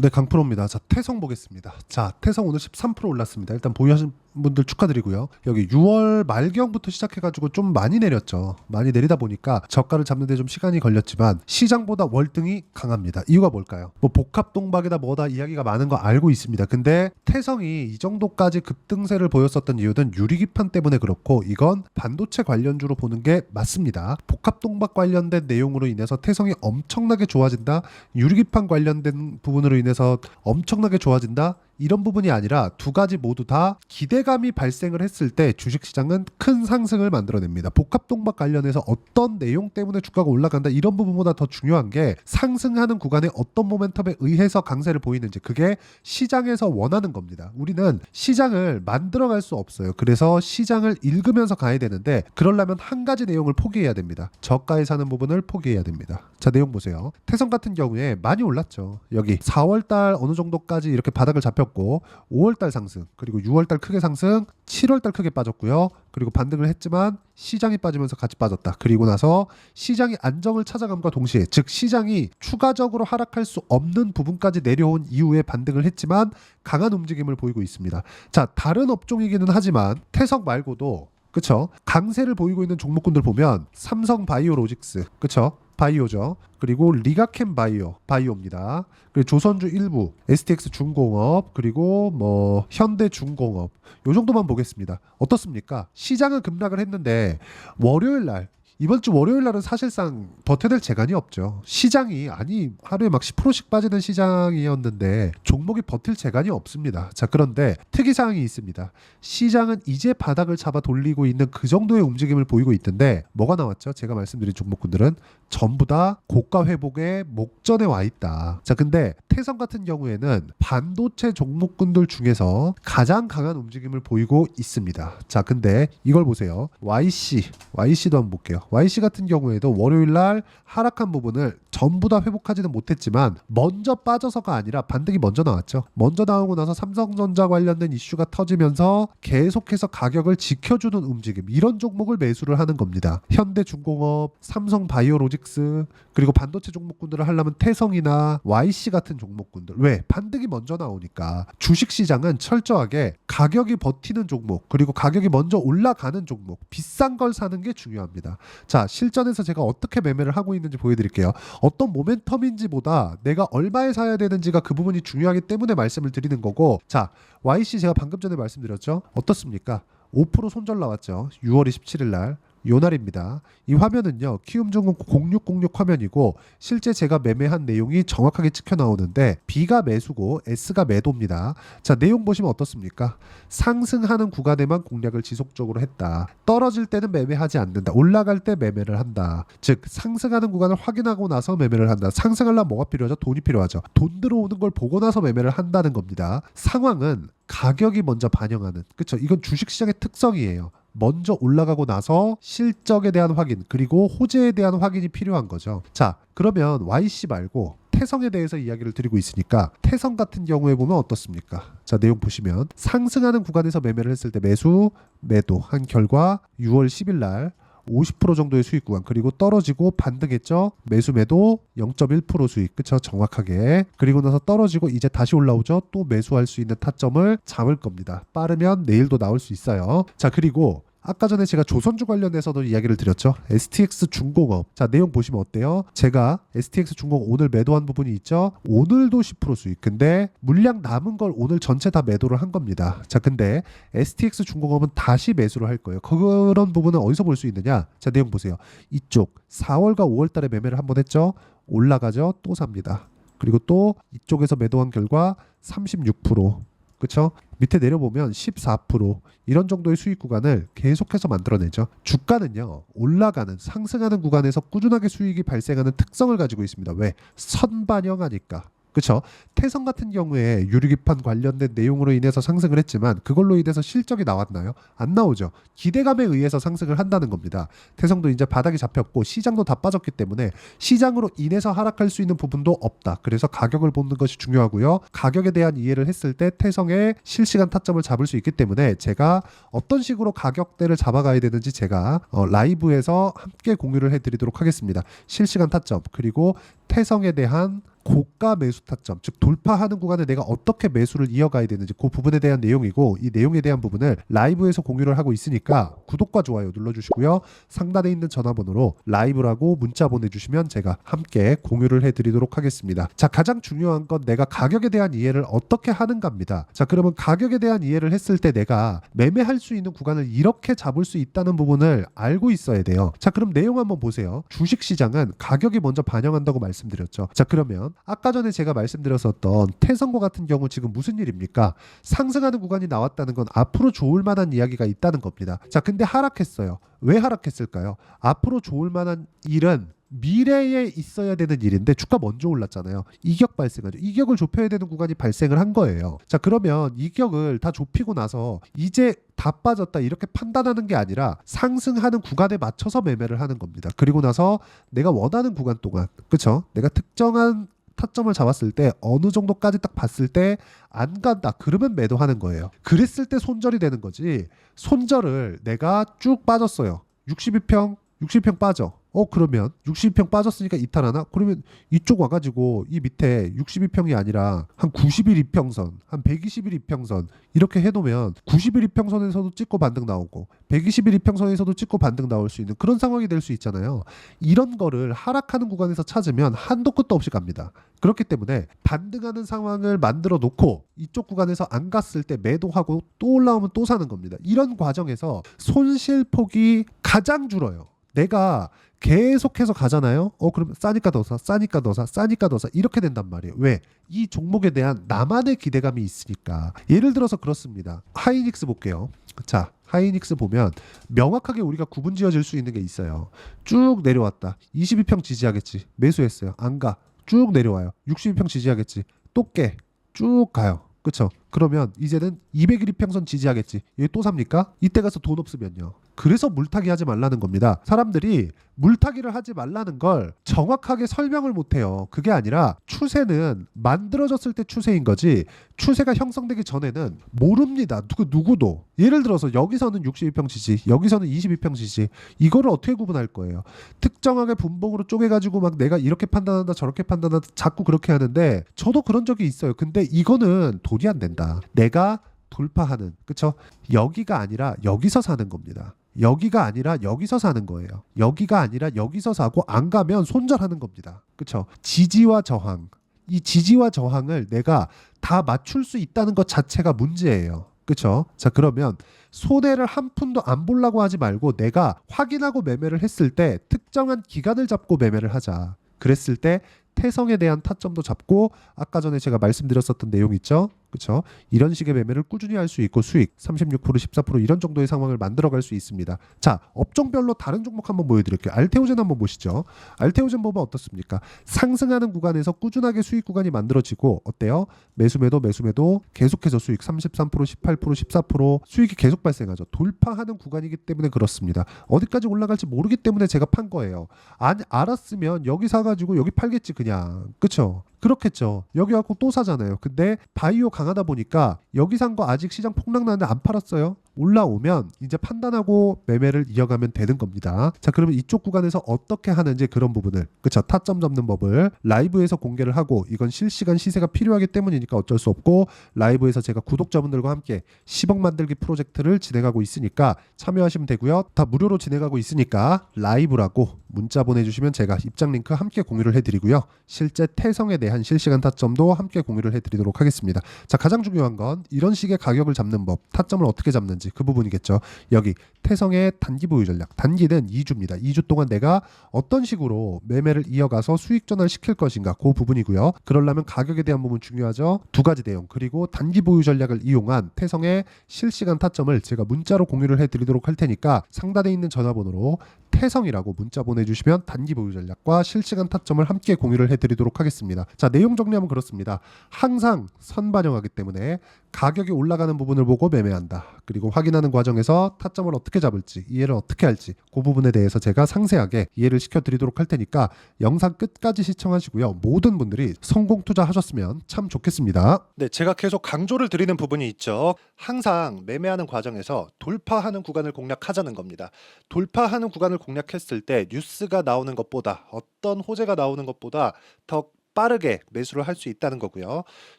네, 강프로입니다. 자, 태성 보겠습니다. 자, 태성 오늘 13% 올랐습니다. 일단 보유하신 분들 축하드리고요. 여기 6월 말경부터 시작해가지고 좀 많이 내렸죠. 많이 내리다 보니까 저가를 잡는데 좀 시간이 걸렸지만 시장보다 월등히 강합니다. 이유가 뭘까요? 뭐 복합 동박이다 뭐다 이야기가 많은 거 알고 있습니다. 근데 태성이 이 정도까지 급등세를 보였었던 이유는 유리기판 때문에 그렇고 이건 반도체 관련주로 보는 게 맞습니다. 복합 동박 관련된 내용으로 인해서 태성이 엄청나게 좋아진다. 유리기판 관련된 부분으로 인해 서 엄청나게 좋아진다. 이런 부분이 아니라 두 가지 모두 다 기대감이 발생을 했을 때 주식시장은 큰 상승을 만들어냅니다. 복합동박 관련해서 어떤 내용 때문에 주가가 올라간다 이런 부분보다 더 중요한 게 상승하는 구간에 어떤 모멘텀에 의해서 강세를 보이는지 그게 시장에서 원하는 겁니다. 우리는 시장을 만들어갈 수 없어요. 그래서 시장을 읽으면서 가야 되는데 그러려면 한 가지 내용을 포기해야 됩니다. 저가에 사는 부분을 포기해야 됩니다. 자 내용 보세요. 태성 같은 경우에 많이 올랐죠. 여기 4월달 어느 정도까지 이렇게 바닥을 잡혔고 5월달 상승 그리고 6월달 크게 상승 7월달 크게 빠졌고요. 그리고 반등을 했지만 시장이 빠지면서 같이 빠졌다. 그리고 나서 시장이 안정을 찾아감과 동시에 즉 시장이 추가적으로 하락할 수 없는 부분까지 내려온 이후에 반등을 했지만 강한 움직임을 보이고 있습니다. 자 다른 업종이기는 하지만 태석 말고도 그쵸 강세를 보이고 있는 종목군들 보면 삼성 바이오로직스 그쵸 바이오죠. 그리고 리가캠 바이오 바이오입니다. 그리고 조선주 일부, STX 중공업, 그리고 뭐 현대 중공업 요 정도만 보겠습니다. 어떻습니까? 시장은 급락을 했는데 월요일 날 이번 주 월요일 날은 사실상 버텨낼 재간이 없죠. 시장이 아니 하루에 막 10%씩 빠지는 시장이었는데 종목이 버틸 재간이 없습니다. 자 그런데 특이 사항이 있습니다. 시장은 이제 바닥을 잡아 돌리고 있는 그 정도의 움직임을 보이고 있던데 뭐가 나왔죠? 제가 말씀드린 종목군들은 전부 다 고가 회복의 목전에 와 있다. 자 근데 태성 같은 경우에는 반도체 종목군들 중에서 가장 강한 움직임을 보이고 있습니다. 자 근데 이걸 보세요. YC, YC도 한번 볼게요. YC 같은 경우에도 월요일 날 하락한 부분을 전부 다 회복하지는 못했지만 먼저 빠져서가 아니라 반등이 먼저 나왔죠. 먼저 나오고 나서 삼성전자 관련된 이슈가 터지면서 계속해서 가격을 지켜주는 움직임 이런 종목을 매수를 하는 겁니다. 현대중공업, 삼성바이오로직스 그리고 반도체 종목군들을 하려면 태성이나 YC 같은 종목군들 왜 반등이 먼저 나오니까 주식시장은 철저하게 가격이 버티는 종목 그리고 가격이 먼저 올라가는 종목 비싼 걸 사는 게 중요합니다. 자 실전에서 제가 어떻게 매매를 하고 있는지 보여드릴게요. 어떤 모멘텀인지보다 내가 얼마에 사야 되는지가 그 부분이 중요하기 때문에 말씀을 드리는 거고 자 YC 제가 방금 전에 말씀드렸죠? 어떻습니까? 5% 손절 나왔죠? 6월 27일 날 요날입니다. 이 화면은요 키움증권 0606 화면이고 실제 제가 매매한 내용이 정확하게 찍혀 나오는데 B가 매수고 S가 매도입니다. 자 내용 보시면 어떻습니까? 상승하는 구간에만 공략을 지속적으로 했다. 떨어질 때는 매매하지 않는다. 올라갈 때 매매를 한다. 즉 상승하는 구간을 확인하고 나서 매매를 한다. 상승하려면 뭐가 필요하죠? 돈이 필요하죠. 돈 들어오는 걸 보고 나서 매매를 한다는 겁니다. 상황은 가격이 먼저 반영하는 그렇죠. 이건 주식시장의 특성이에요. 먼저 올라가고 나서 실적에 대한 확인 그리고 호재에 대한 확인이 필요한 거죠. 자 그러면 YC 말고 태성에 대해서 이야기를 드리고 있으니까 태성 같은 경우에 보면 어떻습니까? 자 내용 보시면 상승하는 구간에서 매매를 했을 때 매수 매도 한 결과 6월 10일 날 50% 정도의 수익 구간 그리고 떨어지고 반등했죠? 매수 매도 0.1% 수익. 그쵸? 정확하게. 그리고 나서 떨어지고 이제 다시 올라오죠? 또 매수할 수 있는 타점을 잡을 겁니다. 빠르면 내일도 나올 수 있어요. 자 그리고 아까 전에 제가 조선주 관련해서도 이야기를 드렸죠. STX 중공업. 자, 내용 보시면 어때요? 제가 STX 중공업 오늘 매도한 부분이 있죠. 오늘도 10% 수익. 근데 물량 남은 걸 오늘 전체 다 매도를 한 겁니다. 자, 근데 STX 중공업은 다시 매수를 할 거예요. 그런 부분은 어디서 볼 수 있느냐? 자, 내용 보세요. 이쪽 4월과 5월 달에 매매를 한번 했죠. 올라가죠. 또 삽니다. 그리고 또 이쪽에서 매도한 결과 36% 그쵸? 밑에 내려보면 14% 이런 정도의 수익 구간을 계속해서 만들어내죠. 주가는요 올라가는 상승하는 구간에서 꾸준하게 수익이 발생하는 특성을 가지고 있습니다. 왜? 선반영하니까. 그쵸? 태성 같은 경우에 유리기판 관련된 내용으로 인해서 상승을 했지만 그걸로 인해서 실적이 나왔나요? 안 나오죠. 기대감에 의해서 상승을 한다는 겁니다. 태성도 이제 바닥이 잡혔고 시장도 다 빠졌기 때문에 시장으로 인해서 하락할 수 있는 부분도 없다. 그래서 가격을 보는 것이 중요하고요. 가격에 대한 이해를 했을 때 태성의 실시간 타점을 잡을 수 있기 때문에 제가 어떤 식으로 가격대를 잡아가야 되는지 제가 어, 라이브에서 함께 공유를 해드리도록 하겠습니다. 실시간 타점 그리고 태성에 대한 고가 매수 타점, 즉 돌파하는 구간에 내가 어떻게 매수를 이어가야 되는지 그 부분에 대한 내용이고 이 내용에 대한 부분을 라이브에서 공유를 하고 있으니까 구독과 좋아요 눌러주시고요. 상단에 있는 전화번호로 라이브라고 문자 보내주시면 제가 함께 공유를 해드리도록 하겠습니다. 자, 가장 중요한 건 내가 가격에 대한 이해를 어떻게 하는가입니다. 자, 그러면 가격에 대한 이해를 했을 때 내가 매매할 수 있는 구간을 이렇게 잡을 수 있다는 부분을 알고 있어야 돼요. 자, 그럼 내용 한번 보세요. 주식 시장은 가격이 먼저 반영한다고 말씀드렸죠. 자, 그러면 아까 전에 제가 말씀드렸었던 태성과 같은 경우 지금 무슨 일입니까? 상승하는 구간이 나왔다는 건 앞으로 좋을 만한 이야기가 있다는 겁니다. 자, 근데 하락했어요. 왜 하락했을까요? 앞으로 좋을 만한 일은 미래에 있어야 되는 일인데 주가 먼저 올랐잖아요. 이격 발생하죠. 이격을 좁혀야 되는 구간이 발생을 한 거예요. 자, 그러면 이격을 다 좁히고 나서 이제 다 빠졌다 이렇게 판단하는 게 아니라 상승하는 구간에 맞춰서 매매를 하는 겁니다. 그리고 나서 내가 원하는 구간 동안 그쵸? 내가 특정한 타점을 잡았을 때 어느 정도까지 딱 봤을 때 안 간다 그러면 매도하는 거예요. 그랬을 때 손절이 되는 거지. 손절을 내가 쭉 빠졌어요. 62평 60평 빠져. 어 그러면 62평 빠졌으니까 이탈하나? 그러면 이쪽 와가지고 이 밑에 62평이 아니라 한 90일 이평선, 한 120일 이평선 이렇게 해놓으면 90일 이평선에서도 찍고 반등 나오고 120일 이평선에서도 찍고 반등 나올 수 있는 그런 상황이 될 수 있잖아요. 이런 거를 하락하는 구간에서 찾으면 한도 끝도 없이 갑니다. 그렇기 때문에 반등하는 상황을 만들어 놓고 이쪽 구간에서 안 갔을 때 매도하고 또 올라오면 또 사는 겁니다. 이런 과정에서 손실 폭이 가장 줄어요. 내가 계속해서 가잖아요. 어 그럼 싸니까 더 사, 싸니까 더 사, 싸니까 더 사. 이렇게 된단 말이에요. 왜? 이 종목에 대한 나만의 기대감이 있으니까. 예를 들어서 그렇습니다. 하이닉스 볼게요. 자, 하이닉스 보면 명확하게 우리가 구분 지어질 수 있는 게 있어요. 쭉 내려왔다. 22평 지지하겠지. 매수했어요. 안 가. 쭉 내려와요. 62평 지지하겠지. 또 깨. 쭉 가요. 그쵸? 그러면 이제는 200일 이평선 지지하겠지. 여기 또 삽니까? 이때 가서 돈 없으면요. 그래서 물타기 하지 말라는 겁니다. 사람들이 물타기를 하지 말라는 걸 정확하게 설명을 못 해요. 그게 아니라 추세는 만들어졌을 때 추세인 거지 추세가 형성되기 전에는 모릅니다. 누구 누구도. 예를 들어서 여기서는 62평 지지, 여기서는 22평 지지. 이거를 어떻게 구분할 거예요? 특정하게 분봉으로 쪼개 가지고 막 내가 이렇게 판단한다, 저렇게 판단한다 자꾸 그렇게 하는데 저도 그런 적이 있어요. 근데 이거는 돈이 안 된다. 내가 돌파하는 그쵸? 여기가 아니라 여기서 사는 겁니다. 여기가 아니라 여기서 사는 거예요. 여기가 아니라 여기서 사고 안 가면 손절하는 겁니다. 그쵸? 지지와 저항. 이 지지와 저항을 내가 다 맞출 수 있다는 것 자체가 문제예요. 그쵸? 자, 그러면 손해를 한 푼도 안 보려고 하지 말고 내가 확인하고 매매를 했을 때 특정한 기간을 잡고 매매를 하자. 그랬을 때 태성에 대한 타점도 잡고 아까 전에 제가 말씀드렸었던 내용 있죠. 그렇죠? 이런 식의 매매를 꾸준히 할 수 있고 수익 36% 14% 이런 정도의 상황을 만들어 갈 수 있습니다. 자, 업종별로 다른 종목 한번 보여 드릴게요. 알테오젠 한번 보시죠. 알테오젠 보면 어떻습니까? 상승하는 구간에서 꾸준하게 수익 구간이 만들어지고 어때요? 매수매도 매수매도 계속해서 수익 33% 18% 14% 수익이 계속 발생하죠. 돌파하는 구간이기 때문에 그렇습니다. 어디까지 올라갈지 모르기 때문에 제가 판 거예요. 아니 알았으면 여기 사가지고 여기 팔겠지 그냥 그쵸? 그렇겠죠. 여기 갖고 또 사잖아요. 근데 바이오 강하다 보니까 여기 산 거 아직 시장 폭락 나는데 안 팔았어요. 올라오면 이제 판단하고 매매를 이어가면 되는 겁니다. 자, 그러면 이쪽 구간에서 어떻게 하는지 그런 부분을 그쵸 타점 잡는 법을 라이브에서 공개를 하고 이건 실시간 시세가 필요하기 때문이니까 어쩔 수 없고 라이브에서 제가 구독자분들과 함께 10억 만들기 프로젝트를 진행하고 있으니까 참여하시면 되고요. 다 무료로 진행하고 있으니까 라이브라고 문자 보내주시면 제가 입장 링크 함께 공유를 해드리고요. 실제 태성에 대한 실시간 타점도 함께 공유를 해드리도록 하겠습니다. 자, 가장 중요한 건 이런 식의 가격을 잡는 법, 타점을 어떻게 잡는지 그 부분이겠죠. 여기 태성의 단기 보유 전략. 단기는 2주입니다. 2주 동안 내가 어떤 식으로 매매를 이어가서 수익 전환 시킬 것인가 그 부분이고요. 그러려면 가격에 대한 부분 중요하죠. 두 가지 내용 그리고 단기 보유 전략을 이용한 태성의 실시간 타점을 제가 문자로 공유를 해드리도록 할 테니까 상단에 있는 전화번호로 태성이라고 문자 보내주시면 단기 보유 전략과 실시간 타점을 함께 공유를 해드리도록 하겠습니다. 자 내용 정리하면 그렇습니다. 항상 선반영하기 때문에 가격이 올라가는 부분을 보고 매매한다. 그리고 확인하는 과정에서 타점을 어떻게 잡을지 이해를 어떻게 할지 그 부분에 대해서 제가 상세하게 이해를 시켜드리도록 할 테니까 영상 끝까지 시청하시고요. 모든 분들이 성공 투자하셨으면 참 좋겠습니다. 네, 제가 계속 강조를 드리는 부분이 있죠. 항상 매매하는 과정에서 돌파하는 구간을 공략하자는 겁니다. 돌파하는 구간을 공략했을 때 뉴스가 나오는 것보다 어떤 호재가 나오는 것보다 더 빠르게 매수를 할 수 있다는 거고요.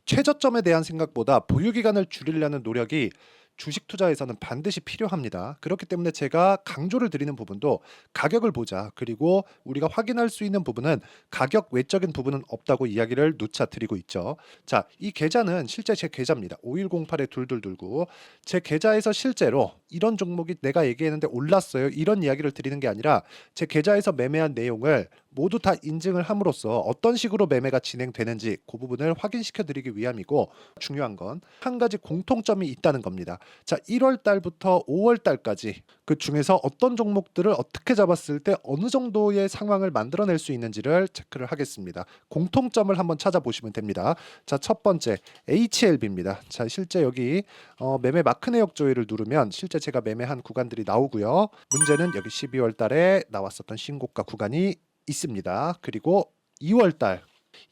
최저점에 대한 생각보다 보유 기간을 줄이려는 노력이 주식 투자에서는 반드시 필요합니다. 그렇기 때문에 제가 강조를 드리는 부분도 가격을 보자. 그리고 우리가 확인할 수 있는 부분은 가격 외적인 부분은 없다고 이야기를 누차 드리고 있죠. 자, 이 계좌는 실제 제 계좌입니다. 5108에 둘둘둘구. 제 계좌에서 실제로 이런 종목이 내가 얘기했는데 올랐어요. 이런 이야기를 드리는 게 아니라 제 계좌에서 매매한 내용을 모두 다 인증을 함으로써 어떤 식으로 매매가 진행되는지 그 부분을 확인시켜 드리기 위함이고 중요한 건 한 가지 공통점이 있다는 겁니다. 자, 1월 달부터 5월 달까지 그 중에서 어떤 종목들을 어떻게 잡았을 때 어느 정도의 상황을 만들어낼 수 있는지를 체크를 하겠습니다. 공통점을 한번 찾아보시면 됩니다. 자, 첫 번째 HLB입니다. 자, 실제 여기 어, 매매 마크 내역 조회를 누르면 실제 제가 매매한 구간들이 나오고요. 문제는 여기 12월 달에 나왔었던 신고가 구간이 있습니다. 그리고 2월 달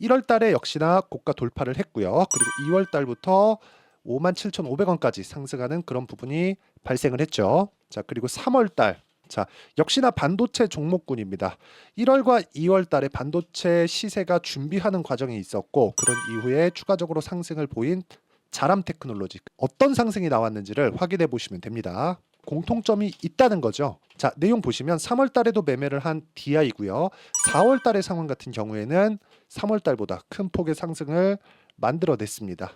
1월 달에 역시나 고가 돌파를 했고요. 그리고 2월 달부터 57,500원까지 상승하는 그런 부분이 발생을 했죠. 자, 그리고 3월 달 자, 역시나 반도체 종목군입니다. 1월과 2월 달에 반도체 시세가 준비하는 과정이 있었고 그런 이후에 추가적으로 상승을 보인 자람 테크놀로지 어떤 상승이 나왔는지를 확인해 보시면 됩니다. 공통점이 있다는 거죠. 자, 내용 보시면 3월 달에도 매매를 한 DI고요. 4월 달의 상황 같은 경우에는 3월 달보다 큰 폭의 상승을 만들어냈습니다.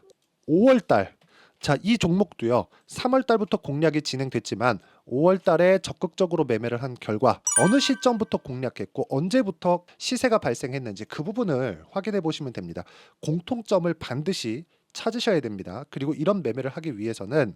5월 달 자, 이 종목도요. 3월 달부터 공략이 진행됐지만 5월 달에 적극적으로 매매를 한 결과 어느 시점부터 공략했고 언제부터 시세가 발생했는지 그 부분을 확인해 보시면 됩니다. 공통점을 반드시 찾으셔야 됩니다. 그리고 이런 매매를 하기 위해서는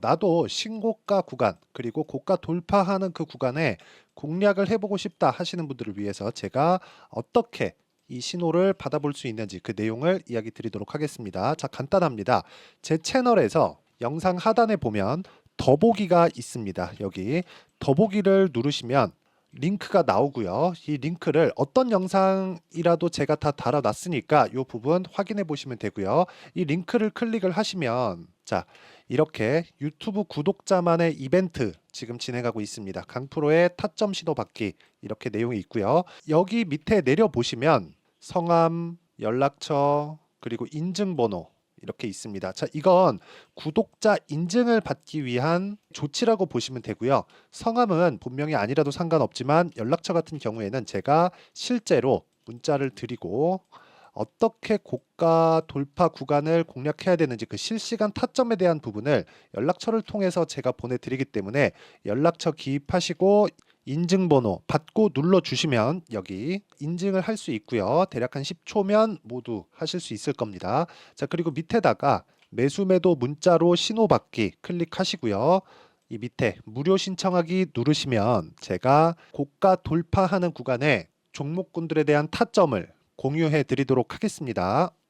나도 신고가 구간 그리고 고가 돌파하는 그 구간에 공략을 해보고 싶다 하시는 분들을 위해서 제가 어떻게 이 신호를 받아볼 수 있는지 그 내용을 이야기 드리도록 하겠습니다. 자, 간단합니다. 제 채널에서 영상 하단에 보면 더보기가 있습니다. 여기 더보기를 누르시면 링크가 나오고요. 이 링크를 어떤 영상이라도 제가 다 달아놨으니까 이 부분 확인해 보시면 되고요. 이 링크를 클릭을 하시면 자 이렇게 유튜브 구독자만의 이벤트 지금 진행하고 있습니다. 강프로의 타점 신호 받기 이렇게 내용이 있고요. 여기 밑에 내려 보시면 성함, 연락처 그리고 인증번호 이렇게 있습니다. 자, 이건 구독자 인증을 받기 위한 조치라고 보시면 되고요. 성함은 본명이 아니라도 상관없지만 연락처 같은 경우에는 제가 실제로 문자를 드리고 어떻게 고가 돌파 구간을 공략해야 되는지 그 실시간 타점에 대한 부분을 연락처를 통해서 제가 보내드리기 때문에 연락처 기입하시고 인증번호 받고 눌러주시면 여기 인증을 할 수 있고요. 대략 한 10초면 모두 하실 수 있을 겁니다. 자 그리고 밑에다가 매수 매도 문자로 신호받기 클릭하시고요. 이 밑에 무료 신청하기 누르시면 제가 고가 돌파하는 구간에 종목군들에 대한 타점을 공유해 드리도록 하겠습니다.